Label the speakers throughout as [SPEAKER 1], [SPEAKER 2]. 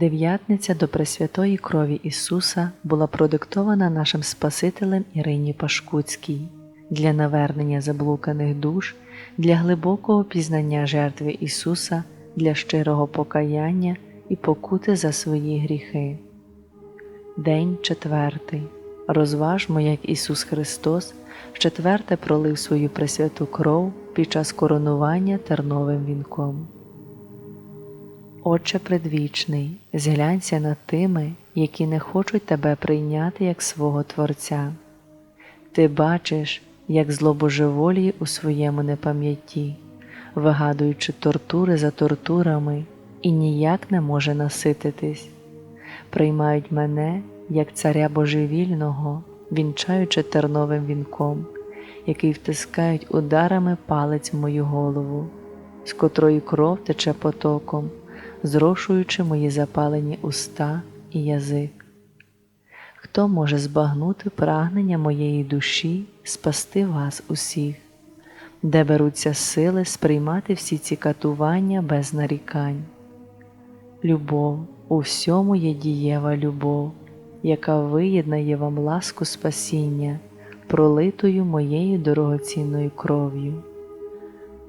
[SPEAKER 1] Дев'ятниця до Пресвятої крові Ісуса була продиктована нашим Спасителем Ірині Пашкуцькій для навернення заблуканих душ, для глибокого пізнання жертви Ісуса, для щирого покаяння і покути за свої гріхи. День четвертий. Розважмо, як Ісус Христос вчетверте пролив свою пресвяту кров під час коронування терновим вінком. Отче предвічний, зглянься над тими, які не хочуть тебе прийняти як свого Творця. Ти бачиш, як зло божеволіє у своєму непам'ятті, вигадуючи тортури за тортурами і ніяк не може насититись, приймають мене як царя божевільного, вінчаючи терновим вінком, який втискають ударами палець в мою голову, з котрої кров тече потоком зрошуючи мої запалені уста і язик. Хто може збагнути прагнення моєї душі спасти вас усіх, де беруться сили сприймати всі ці катування без нарікань? Любов у всьому є дієва любов, яка виєднає вам ласку спасіння, пролитою моєю дорогоцінною кров'ю.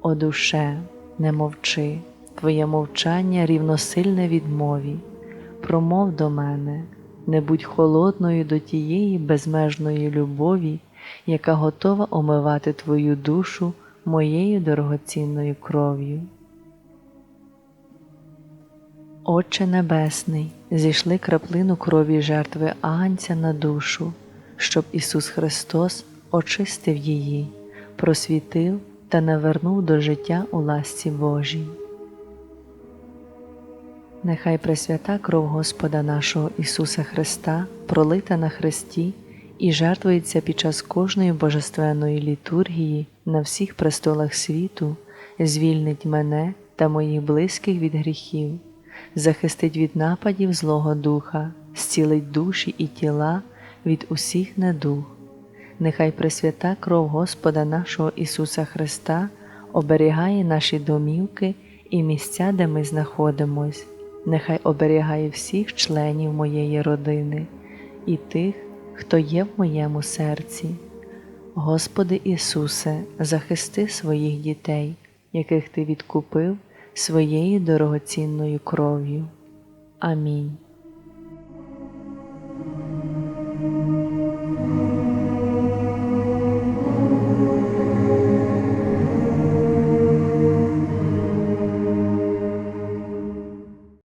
[SPEAKER 1] О душе, не мовчи, Твоє мовчання рівносильне відмові, промов до мене, не будь холодною до тієї безмежної любові, яка готова омивати Твою душу моєю дорогоцінною кров'ю. Отче Небесний, зійшли краплину крові жертви Агнця на душу, щоб Ісус Христос очистив її, просвітив та навернув до життя у ласці Божій. Нехай Пресвята кров Господа нашого Ісуса Христа, пролита на Христі і жертвується під час кожної божественної літургії на всіх престолах світу, звільнить мене та моїх близьких від гріхів, захистить від нападів Злого Духа, зцілить душі і тіла від усіх недух. Нехай Пресвята кров Господа нашого Ісуса Христа оберігає наші домівки і місця, де ми знаходимось нехай оберігає всіх членів моєї родини і тих, хто є в моєму серці. Господи Ісусе, захисти своїх дітей, яких Ти відкупив своєю дорогоцінною кров'ю. Амінь.